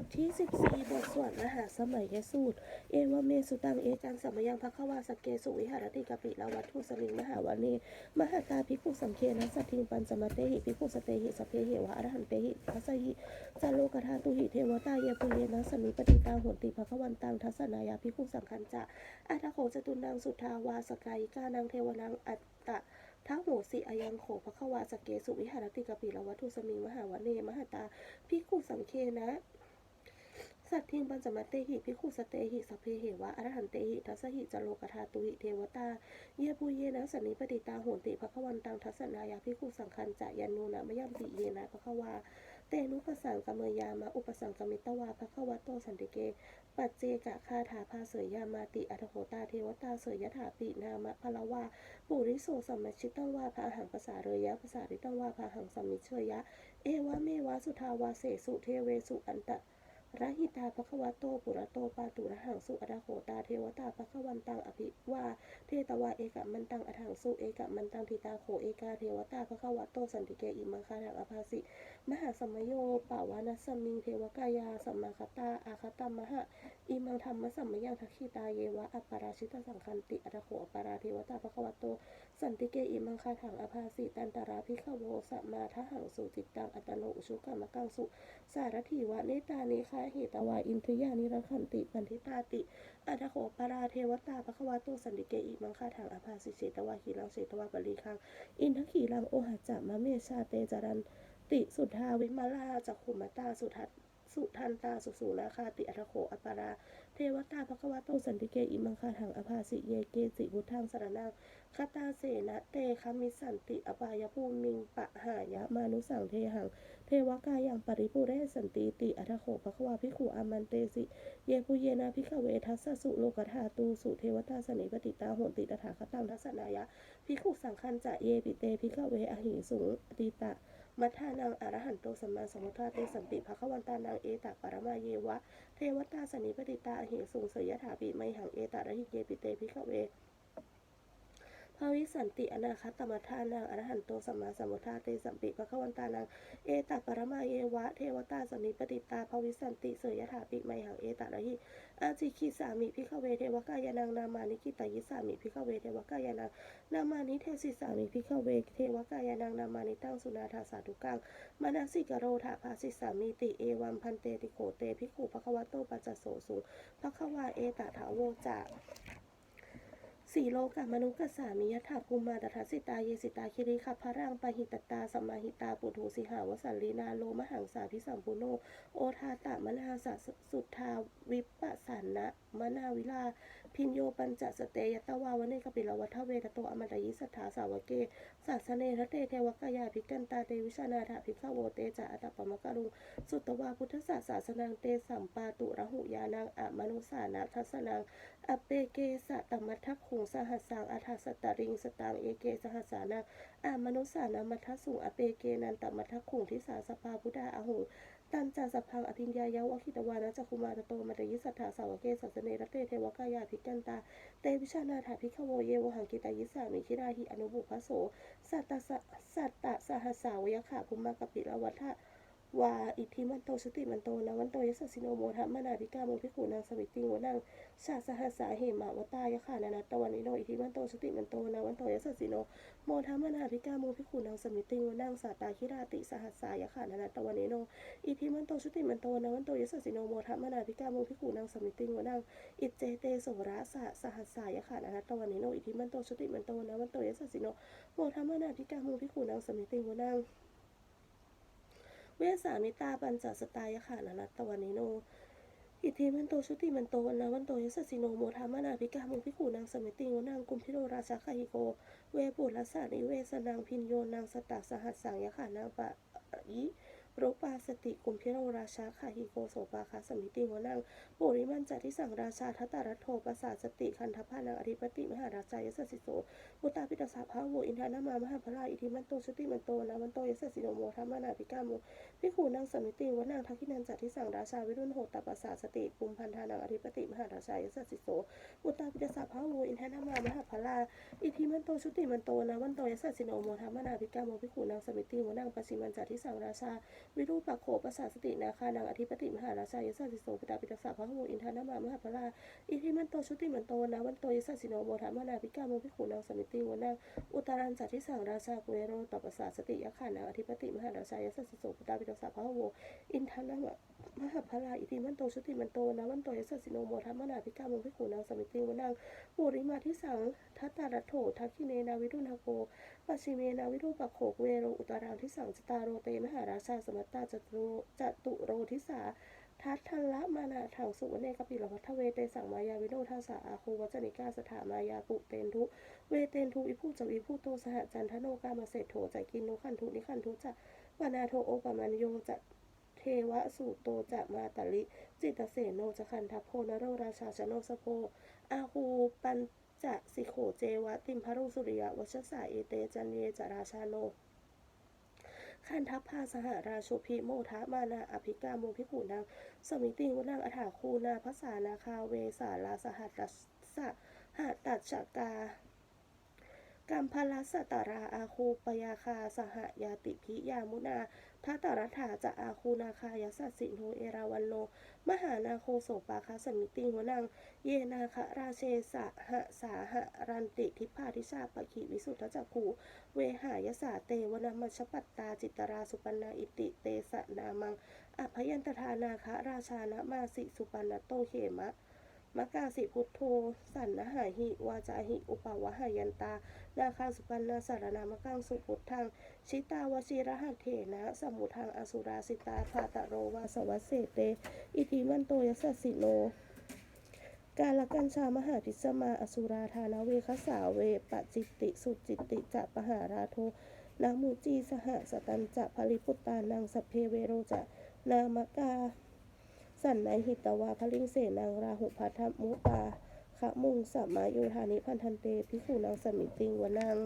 ทที่ 14 บทสวดมหาสมัยยสูตร เอวเมสุตังเอจังสัมยังภควาสกเกสุวิหารติกปิลาวัตถุสลิงมหาวานีมหาตาภิกขุสังเคนะสัตถิงปัญจมเตหิภิกขุสเตหิสพเพหิวะอรหันเตหิทัสสหิจาโลกธาตุหิเทวตาเยปุเยนะสมิปฏิตาหนติภควันตังทัสสนายาภิกขุสังคันจะอัตโขจตุนังสุทาวาสกายิกานังเทวนังอัตตะท้าโหสิอายังโขภควาสเกสุวิหารติกปิลวัตถุสมิงมหาวเนมหาตาพิกขุสังเคนะ สัตทิงปัญจมัตเตหิพิกขุสเตหิสพเพเหวะอรหันเตหิทัสหิจโลกธาตุหิเทวตา เยปุเยนะสันนิปติตาโหนติภควันตังทัสนายาพิกขุสังคันจะยันนูนะมยัมปิเยนะภควาเตนุปสังกมเมยามะอุปสังกมิตวาภควโตสันติเก ปัจเจกะคาถาภาเสยยามาติอัตโหตาเทวตาเสยยถาปินามะพลวาปุริโสสัมมชิตังวาพาหังภาษาเรยะภาษาริตังวาพาหังสัมมิเชยะ เอวะเมวะสุทาวาเสสุเทเวสุอันตะ ระหิตาภควโตปุระโตปาตุระหังสุอดาโหตาเทวตาภควันตังอภิวาเทตวาเอกะมันตังอถังสุเอกะมันตังทิตาโขเอกาเทวตาภควโตสันติเกอิมังคาทังอภาสิมหาสมโยปาวานัสมิงเทวกายาสัมมาคตาอาคตามหะอิมังธรรมสัมมยังทักขิตาเยวะอัปปาราชิตสังคันติอัตโขอปปาราเทวตาภควโต สันติเกอิมังคาถังอภาสิตันตราภิขโวสัมมาทหังสุจิตตังอัตโนอุชุกรรมกังสุสารถีวะเนตานิคาเหตวาอินทยานิรคันติปันทิตาติอัตโขปาราเทวตาภควโตสันติเกอิมังคาถังอภาสิเชตวาขีลังเชตวาปรีคังอินทขีลังโอหัจจะมะเมชาเตจารันติสุทธาวิมาลาจักขุมตาสุทัต สุทันตาสุสูนาคาติอัตโขอัปารา เทวตาภควโตสันติเกอิมังคาถังอภาสิเยเกจิบุทังสรนังคตาเสนะเตคามิสันติอปายภูมิงปะหายะมานุสังเทหัง เทวกายังปริปุเรสันติติอัตโขภควาภิขุอามันเตสิ เยปุเยนาภิขเวทัสสุโลกธาตูสุเทวตาสนิปติตาโหนติตถาคตังทัสสนายะภิขุสังคันจะเยปิเตภิขเวอหิสุงติตะ มัทธานังอรหันโตสัมมาสัมพุทธาเตสัมปิภะควันตานังเอตัปรมาเยวะ เทวตาสนิปติตาอหิสุงเสยยถาปิไมหังเอตระหิเยปิเตภิกขเวาวิสันติอนาคตมัทธานังอรหันโตสัมมาสัมพุทธาเตสัมปิภควันตานัง เอตัปรมาเยวะเทวตาสนิปติตาภาวิสันติเสยยถาปิไมหังเอตระหิอาจิคิสามิพิขเวเทวกายานังนามานิกิตายิสามิพิขเวเทวกายานังนามานิเทศิสามิพิขเวเทวกายานังนามานิตั้งสุนาทาสาธุกังมานาสิกโรธาภาสิสามิติเอวัมพันเตติโขเตภิกขุภควโตปัจจโสสุภควาเอตถาโวจะ สี่โลกะมนุกัสสามิยถาภูมาตถาสิตาเยสิตาคิริขัพพรังปหิตตาสมมาหิตาปุถุสิหาวสันลีนาโลมหังสาพิสัมปุโน โอทาตะมนาสสุทธาวิปปสสันนะมนาวิลา พินโยปัญจสเตยตวาวเนกปิลวัฏเวทโตอมตะยิสัทธาสาวเกศาสเนทเตเทวกายาภิกันตาเตวิชานาถาภิกขโวเตจะอัตตปมกรุงสุตวาพุทธศาสาสนังเตสัมปาตุระหุยานังอะมนุสานาทัสสนังอเปเกสะตมัทักขุงสหัสสังอัฏฐสตริงสตังเอเกสหัสสานังอมนุสานามัทสุงอเปเกนันตมัทักขุงทิสาสภาพุทธาอหุ ตันจาสพังอภิญญายาวะคิตวานะจักคุมาตโตมัตยิสัทธาสาวเกสัสเนรเตเทวกายาภิกันตา เตวิชานาถาภิกขโวเยวหังกิตายิสามิชิราหิอนุบุพโสสัตตสะสัตตะสหัสสาวยขะภุมมากปิลวัฏะ วาอิทธิมันโตสติมันโตนะวันโตยสสสิโนโมทะมนาภิกาโมภิกขุนางสมิติงวนังชาสหัสาเหมาวตายะค่ะนานาตะวันนิโนอิทธิมันโตสติมันโตนะวันโตยสสสิโนโมทามนาภิกาโมภิกขุนางสมิติงวนังสาตาคิราติสหัสายะค่ะนานาตะวันนิโนอิทธิมันโตสติมันโตนะวันโตยสสสิโนโมทามนาภิกาโมภิกขุนางสมิติงวนังอิจเจเตโสระสะสหัสายะค่ะนานาตะวันนิโนอิทธิมันโตสติมันโตนะวันโตยสสสิโนโมทามนาภิกาโมภิกขุนางสมิติงวนัง เวสามิตาปัญจสตายะค่ะนานัตตวันนิโน อิทธิมันโตชุติมันโตวันนาวันโตยสสสิโนโมธามานาภิกามุภิกขูนางสมิติงวนางกุมพิโรราชาคหิโก เวปุรัสานิเวสนางพินโยนางสตักสหัสสังยะขานางปะยิ รปาสติกุมพิโรราชาคหิโกโสปาคาสมิติวนางปุริมันจัติสังราชาทัตตารัตโทปสาสติคันทพานังอธิปติมหาราชายสสสิโสมุตตาปิตาสาภาโวอินทานามามหาพลาอิทิมันโตชุติมันโตนะวันโตยสสสิโนโมทามนาภิกามุพิขูนางสมิติวนางทักขินันจัดที่สั่งราชาวิรุณโหตปัสสาสติปุมพันธานังอธิปติมหาราชายสัสิโสอุตตาปิตสาภาโวอินทานามามหาพลาอิทิมันโตชุติมันโตนะวันโตยสัสสิโนโมธรรมนาภิกาโมพิขูนางสมิติวนางปชิมันจัติสังราชา วิรูปักโขประสาสตินาคานังอธิปติมหาราชายสัสสิโสปตาปิตาสาพระโมอินทานามามหาพราอิทิมันโตชุติมันโตนะวันโตยสัสสิโนโมธามานาพิกาโมพิขุนางสมิติวนังอุตารันจัตทิสังราชากุเอโรตประสาสติยะขานังอธิปติมหาราชายสัสสิโสปตาปิตาสาพระโมอินทานามา มหาพลาอิทิมันโตชุติมันโตนะวันโตยสสสิโนโมธามนาภิกาโมภิขุนางสมิติวนังปุริมาทิสังทัตตารัตโถทักขิเนนาวิรุณหโกปัจฉิเมนาวิรูปโขกเวโรอุตารังทิสังจตารโรเตมหาราชาสมัตตาจตุโรจตุโรทิสาทัตทัลละมานาถังสุวเนกปิลวัฒเวเตสังมายาวิโนทัสสาอาคูวัจนิกาสถามายาปุเตนทุเวเตนทุอิภูจวิภูโตสหจันทโนกามาเศษโถจกกินโนขันทุนิขันทุจะปนาโทโอปมันโยจะ เทวะสูโตจะมาตลิ จิตเสโนจะคันทัพโพนโรราชาชโนสโพอาคูปันจะสิโขเจวะติมพรุสุริยวชสาเอเตจันเยจราชาโนขันทัพพาสหราชุพิโมทะมานาอภิกาโมพิขุนางสมิติวนังอถาคูนาภาษานาคาเวสาลาสหัสสะหัตตัชกา กัมพลัสสตาราอาคูปยาคาสหยาติพิยามุนาทัตตรัฐาจะอาคูนาคายสัสสิโนเอราวันโน มหานาโคโสปาคาสมิติหัวนังเยนาคะราเชสะหะสาหะรันติทิพาทิชาปะขีวิสุทธจักขูเวหายสาเตวนามชปัตตาจิตราสุปันาอิติเตสนามังอภยันตทานาคะราชานะมาสิสุปันโตเขมะมะกาสิพุทโธ สันนหาหิ วาจาหิ อุปวหายันตา นาคาสุปันนาสารนามะกังสุพุทธังชิตาวชิระหัตเถนะสมุทังอสุราสิตาภาตะโรวาสวัสเสเต อิทิมันโตยัสสิโนกาลกัญชามหาพิสมาอสุราธานเวคสาเวปจิตติสุจิตติจะปหาราโทนามูจีสหสตันจะภริพุตตานังสพเพเวโรจะนามกา สันในหิตวาพลิงเสนังราหุพัทธมุปา ขะมุงสัมมาโยธานิพันธันเตพิขุนางสมิติงวนัง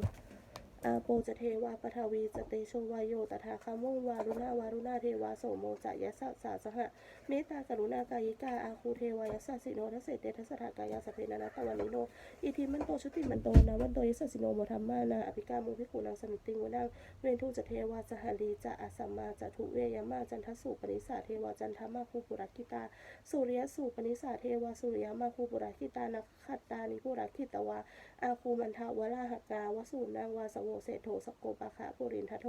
อาโปจะเทวาปทวีจะเตโชวายโยตถาคามุงวารุณาวารุณาเทวาโสโมจะยะสะสาสหะเมตตากรุณากายิกาอาคูเทวายสสสิโนทัสเสเตทัสสถากายาสเพนานาตวันนิโนอิทิมันโตชุติมันโตนะวันโตยสสสิโนโมธัมมานาอภิกามุพิขุนางสมิติงวนังเวนทุจะเทวาจหันดีจะอาสัมมาจะทุเวยามาจันทสุปนิสาเทวาจันทมาคูปุรักิตาสุริยสุปนิสาเทวาสุริยมาคูปุรักิตานักขัตตานิปุรักิตวาอาคูมันทาวราหกาวสูนางวาสโวเศโธสโกปะคะปุรินทโท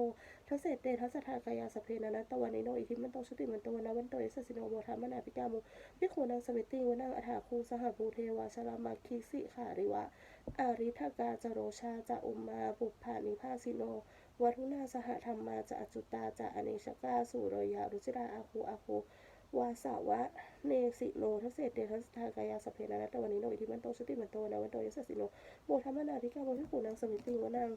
ทเศเตทัสทากายาสเพนานาตวันนิโนอิทิมันโตชุติมันโตนะวันโตยสสสิโนโมธัมนาภิกามุพิกขุนางสมิติวนังอัฐาคูสหภูเทวาชลามาคิสิขาริวะอาริทกาจโรชาจะอุมมาบุพพานิพาสิโนวัทุนาสหธรรมาจะอจุตาจะอเนชกาสุรยารุจิราอาคูอาคู วาสาวะเนสิโลทัสเศษเตทัสทากายาสเพนานัตตวันนิโนอิทิมันโตชุติมันโตนะวันโตยสสสิโนโมธัมมนาภิกามุพิขุนางสมิติวนัง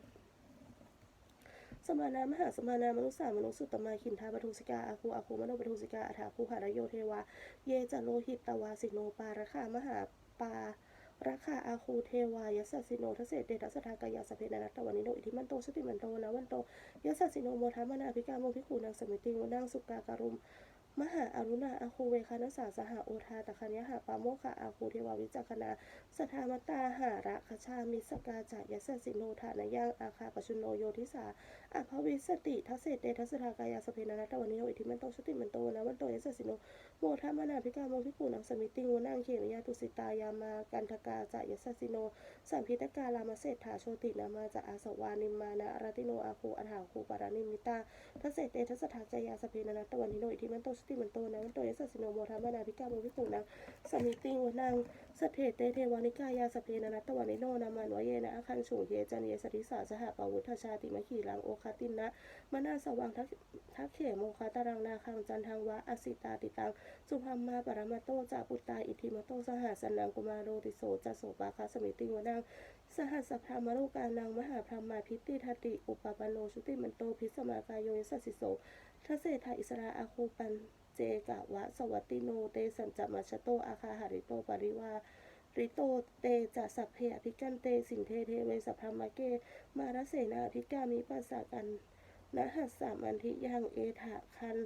สมานามหาสมานามนุษย์สามนุษย์สุตตมาขินทาปทุสิกาอาคูอาคูมโนปทุสิกาอัฏฐาคูหารโยเทวา เยจโลหิตตวาสิโนปาระคามหาปาระคาอาคูเทวายสสสิโนทเศษเดทัสทากายาสเพนานัตตวันนิโนอิทิมันโตชุติมันโตนะวันโตยสสสิโนโมทัมมนาภิกาโมภิขุนางสมิติวนังสุกาการุม มหาอรุณาอาคูเวคานาสสาสหโอทาตะคันยหาปาโมคะอาคูเทวาวิจักนาสทามตาหาระคชามิสกาจายสสสิโนทานายังอาคาปชุโนโยทิสาอภวิสติทัสเศษเตทัสสทากายาสเพนานัตวันนิโยอิทิมันโตชติมันโตนะวันโตยสสสิโน โมทัมนาภิกาโมภิกขุนังสมิติงวนังเขมยาตุสิตายามากันทกาจะยสสสิโนสัมพิตกาลามาเศรษฐาโชตินามาจะอาสวานิมมานะอารติโนอาคูอัฏฐาคูปารานิมิตาทัสเศเตทัสสทากายาสพเพนานัตตวันนิโนอิทิมันโตชุติมันโตนะวันโตยสสสิโนโมทัมนาภิกาโมภิกขุนังสมิติงวนังสเทเตเทวานิกายาสพเพนานัตตวันนิโนนามันวเยนะอาคันสูเยจันเยสติสาสหปาวุฒชาติมขีลังโอคาตินนะมนาสวังทักทักเขโมคาตารังนาคังจันทังวะอสิตาติตังสุภามมาปรมาโตจาปุตตาอิทิมาโตสหัสนังกุมารโรติโสจะโสปาคาสมิติวนังสหัสพรามโลกานังมหาพรหมาพิติทัติ อุปปปโนชุติมันโตพิสมากายโยสัสสิโสทเศธาอิสราอาคูปันเจกะวะสวัตติโนเตสัญจมัชโตอาคาหาริโตปริวาริโตเตจะสัพเพอภิกันเตสินเทเทเวสัพพมะเก มารเสนาภิกามิปัสสะกันนะหัสสามันทิยังเอถะคัน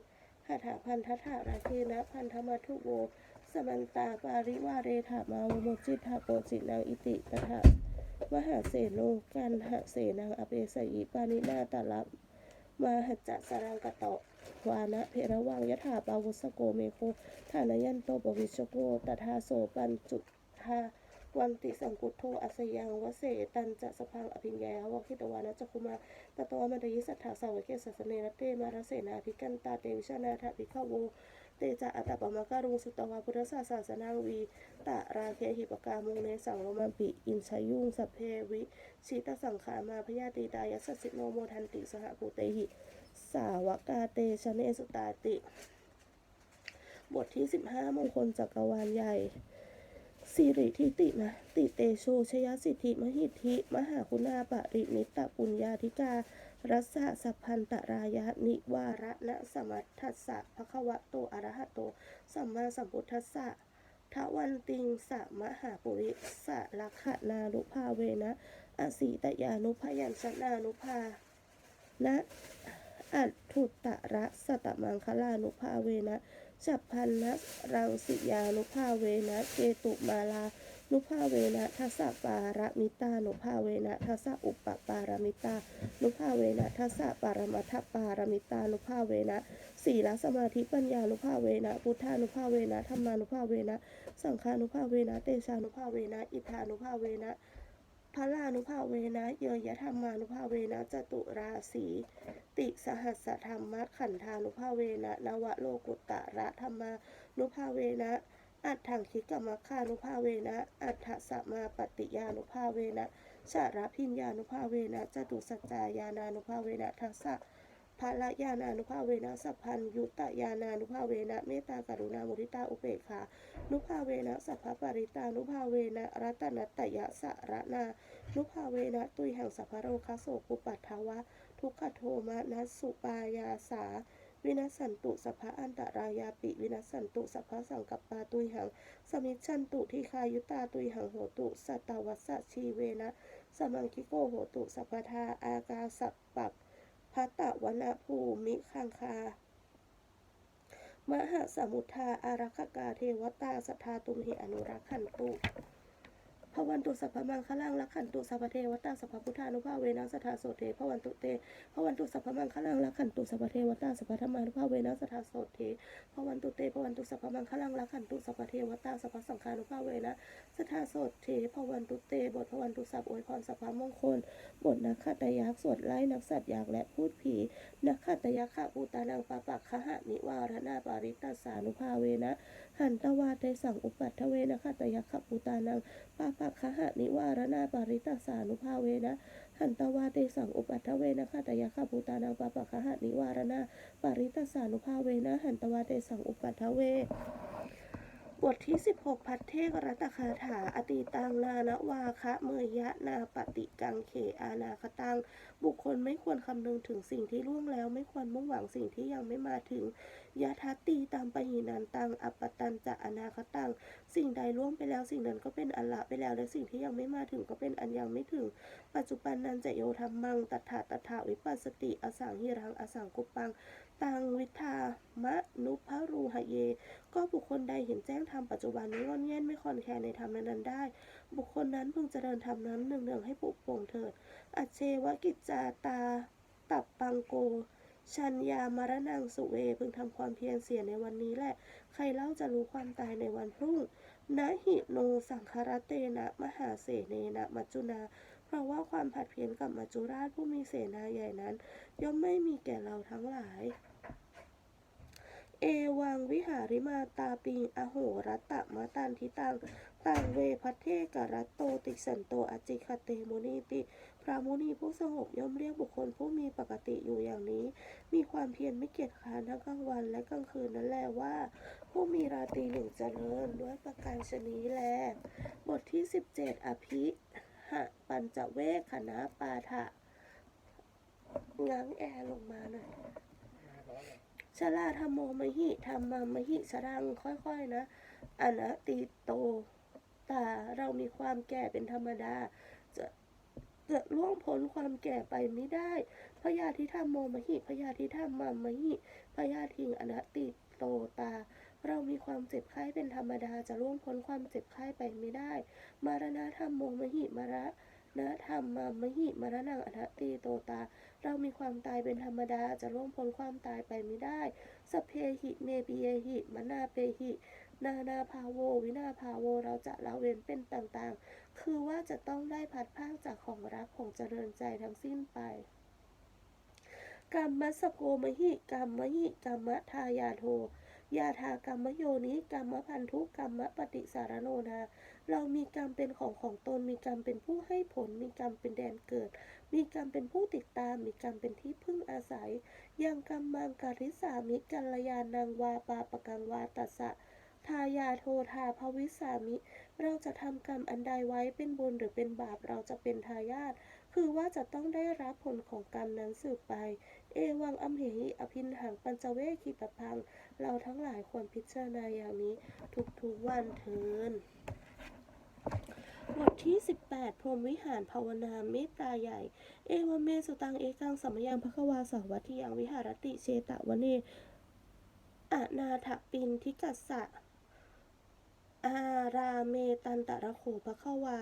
หาถาพันทถาราเคนะพันธมัทุโวสมันตาปาริวาเรถามาวโมจิตาโปจินางอิติตถามหาเสโนกันหะเสนางอเปสยิปานินาตาลับมาหัจจะสรังกะโตะวานะเพระวังยถาปาวุสโกเมโคฐานยันโตปวิชโกตถาโสปันจุทา วันติสังกุโทอัสยังวเสตันจะสพังอภิญญาวคิตวานะจักคุมาตตวมันตยิสัทธาสาวเกสัสเนรเตมารเสนาภิกันตาเตวิชนาถภิกขโวเตจะอัตตปมาการุงสุตวาพุทธศาสาสนาวีตะราเคหิปกามุงเนสังโรมันปิอินชายุงสัพเพวิชิตสังขามาพยาติตายัสสิโนโมทันติสหภูเตหิ สาวกาเตชเนสุตาติ บทที่ 15 มงคลจักรวาลใหญ่ สิริทิตินะติเตโชชยสิทธิมหิทธิ มหาคุณาปรินิตปุญญาธิกา รัสสะสัพพันตรายะนิวาระนะสมัทธัสสะภควะโตอรหะโต สัมมาสัมพุทธัสสะทวันติงสะมหาปุริสะลักขนานุภาเวนะอสีตยานุพยัญชนานุภานะอัตถุตระสตมังคลานุภาเวนะ ฉับพันนะรังสิยานุภาเวนะเกตุมาลานุภาเวนะทัสสะปาระมิตานุภาเวนะทัสสะอุปปารามิตานุภาเวนะทัสสะปารมัทปารามิตานุภาเวนะสีลสมาธิปัญญานุภาเวนะพุทธานุภาเวนะธรรมานุภาเวนะสังฆานุภาเวนะเตชานุภาเวนะอิทานุภาเวนะ พระลานุภาเวนะเยยธรรมานุภาเวนะจตุราสีติสหัสธรรมขันธานุภาเวนะนวโลกุตตระธรรมานุภาเวนะอัตถังคิกมัคคานุภาเวนะ อัตถสมาปฏิยานุภาเวนะชารพิญญานุภาเวนะจตุสัจจายานานุภาเวนะทัสสะ ภาละยานานุภาเวนะสัพพัญยุตตยานานุภาเวนะเมตตากรุณามุทิตาอุเบกขานุภาเวนะสัพพปาริตานุภาเวนะรัตนัตยะสะระนานุภาเวนะตุยหังสัพพโรคโสกุปัฏฐาวะ ทุกขโทมานัสสุปายาสาวินัสันตุสัพพะอันตรายาปิ วินัสันตุสัพพะสังกัปปาตุยหัง สมิชันตุทีคายุตาตุยหังโหตุสัตวัสสชีเวนะสมังคิโกโหตุสัพพทาอากาสัปปัป พัตตวนาภูมิคังคา มหาสมุทธาอารักกาเทวตาสทาตุมเหอนุรักขันตุ พวันตุสัพพมังคลังรักขันตุสัพพเทวตาสัพพพุทธานุภาเวนัสทธาโสเทพระวันตุเตพวันตุสัพพมังคลังรักขันตุสัพพเทวตาสัพพธรรมานุภาเวนัสทธาโสเทพวันตุเตพวันตุสัพพมังคลังรักขันตุสัพพเทวตาสัพพสังฆานุภาเวนะสทธาโสเทพวันตุเตบทพวันตุสัพอวยพรสัพพมงคลบทนักขัตยักษ์สวดไล่นักสัตว์ยักและพูดผีนักขัตยักษ์ขะปูตานังปะปักขหะนิวารณาปาริตัสสานุภาเวนะหันตวาเตสังอุปัฏฐเวนะคะตยักขปูตานังปาปะคะหะนิวารณาปาริตาสานุภาเวนะหันตวาเตสังอุปัฏฐเวนะคะตยักขปูตานังปาปะคะหะนิวารณาปาริตาสานุภาเวนะหันตวาเตสังอุปัฏฐเว บทที่ 16 พัทเทกรัตคาถา อติตังนานวาคะเมยยะนาปฏิกังเขอานาคตัง บุคคลไม่ควรคำนึงถึงสิ่งที่ล่วงแล้ว ไม่ควรมุ่งหวังสิ่งที่ยังไม่มาถึงยะทัตตีตามปหินันตังอัปตันจะอนาคตัง สิ่งใดล่วงไปแล้วสิ่งนั้นก็เป็นอันละไปแล้ว และสิ่งที่ยังไม่มาถึงก็เป็นอันยังไม่ถึง ปัจจุบันนันจะโยธรรมังตัฏฐาตถาวิปัสสติ อสังหิรังอสังกุปปัง ตังวิทามะนุภารูหะเย ก็บุคคลใดเห็นแจ้งธรรมปัจจุบันไม่งอนแง่นไม่คอนแคลนในธรรมนั้นได้ บุคคลนั้นพึงเจริญธรรมนั้นเนืองๆให้ปลุกปลงเถิดอัจเชวกิจจาตา ตับปังโก ชัญญามรณังสุเว พึงทำความเพียรเสียในวันนี้แหละ ใครเล่าจะรู้ความตายในวันพรุ่งนะหิโนสังคารเตนะ มหาเสเนนะ มัจจุนา ราะว่าความผัดเพี้ยนกับมัจจุราชผู้มีเสนาใหญ่นั้น ย่อมไม่มีแก่เราทั้งหลาย เอวังวิหาริมาตาปิงอโหรัตตะมาตันทิตังตังเวพัทเทกรัตโตติสันโตอจิคเตมุนีติ พระมุนีผู้สงบย่อมเรียกบุคคลผู้มีปกติอยู่อย่างนี้ มีความเพียรไม่เกียจคร้านทั้งกลางวันและกลางคืนนั่นแหละว่า ผู้มีราตรีหนึ่งเจริญด้วยประการชนีแล บทที่ 17 อภิ หะปัญจเวคขณะปาฐะง้างแอร์ลงมาหน่อยชลาธรรมโมมหิธรรมมหิชรังค่อยๆนะอนัตติโตตาเรามีความแก่เป็นธรรมดา จะจะล่วงพ้นความแก่ไปไม่ได้พยาธิธรรมโมมหิพยาธิธรรมมมหิพยาธิงอนัตติโตตา เรามีความเจ็บไข้เป็นธรรมดาจะล่วงพ้นความเจ็บไข้ไปไม่ได้ มารณะธรรมโมมหิมระนะธรรมมามหิมรณังอนัตติโตตา เรามีความตายเป็นธรรมดาจะล่วงพ้นความตายไปไม่ได้สเพหิเนปิเยหิมนาเปหินานาภาโว วินาภาโว เราจะละเว้นเป็นต่างๆ คือว่าจะต้องได้พัดพรากจากของรักของเจริญใจทั้งสิ้นไปกรรมสโกมหิกรรมหิกรรมทายาโท ยาทากรรมโยนิกรรมพันธุกรรมปฏิสารโนนา เรามีกรรมเป็นของของตน มีกรรมเป็นผู้ให้ผล มีกรรมเป็นแดนเกิด มีกรรมเป็นผู้ติดตาม มีกรรมเป็นที่พึ่งอาศัย ยังกรรมังการิสามิกัลยานังวาปาปกังวาตัสสะทายาโทธาภวิสามิ เราจะทำกรรมอันใดไว้เป็นบุญหรือเป็นบาป เราจะเป็นทายาท คือว่าจะต้องได้รับผลของกรรมนั้นสืบไป เอวังอัมเหหิอภินหังปัญจเวคีปพัง เราทั้งหลายควรพิจารณาอย่างนี้ ทุกๆวันเทินบทที่ 18 พรหมวิหารภาวนาเมตตาใหญ่ เอวเมสุตังเอกังสัมยังภควาสวัติยังวิหารติเชตะวเนอนาถปินทิกัสสะอาราเมตันตะระโขภควา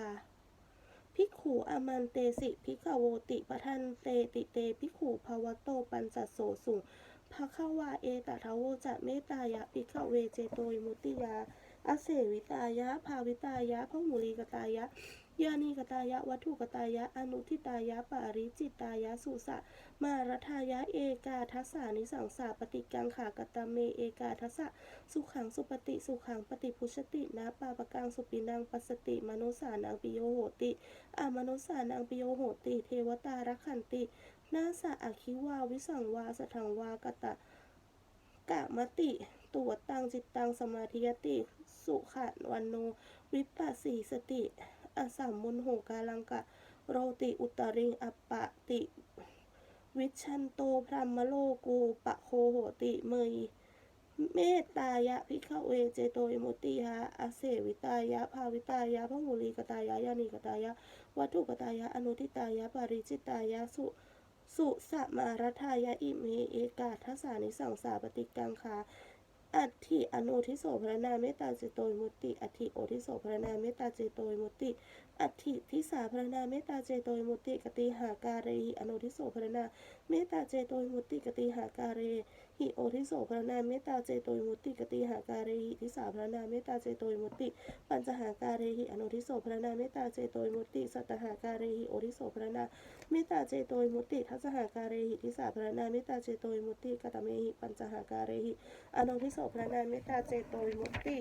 พิกขูอามันเตสิพิกโวติปทันเตติเตพิกขูภาวโตปัญจโสสุงภควาเอตทาโวจะเมตตายะพิกเวเจโตยมุติยา อเสวิตายะ ภาวิตายะพหุลีกตายะ ยานีกตายะ วัตถุกตายะ อนุทิตายะ ปาริจิตายะ สุสะ มารทายะ เอกาทัสสานิสังสาปฏิกังขากตเม เอกาทัสสะ สุขังสุปฏิ สุขังปฏิพุชตินะปาปกังสุปินังปัสสติ มนุสานังปิโยโหติ อามนุสานังปิโยโหติ เทวตารักขันติ นาสะอคิวา วิสังวาสถังวากตะกะมติตวตังจิตตังสมาธิยติ สุขะวันโน วิปัสสีสติ อสัมมุนโหกาลังกะ โรติอุตริงอปปะติ วิชันโตพรหมโลกูปะโคโหติเมยเมตตายะพิฆเวเจโตยมุติยะอาเสวิตายะภาวิตายะพหุลีกตายะยานีกตายะ วัตถุกตายะอนุทิตายะปาริจิตายะสุสุสมารทายะอิเมเอกาทัสสานิสังสาปฏิกังคา อัติอนุทิโสพระนาเมตตาเจโตยมุติอัติโอทิโสพระนาเมตตาเจโตยมุติอัติทิสาพระนาเมตตาเจโตยมุติกติหาการีอนุทิโสพระนาเมตตาเจโตยมุติกติหาการี หิโอทิโสพระนาเมตตาเจโตยมุติกติหาการหิทิสาพระนาเมตตาเจโตยมุติ ปัญจหาการหิอนุทิโสพระนาเมตตาเจโตยมุติ สัตตหาการหิโอทิโสพระนาเมตตาเจโตยมุติ ทัสหาการหิทิสาพระนาเมตตาเจโตยมุติกตเมหิปัญจหาการหิอนุทิโสพระนาเมตตาเจโตยมุติ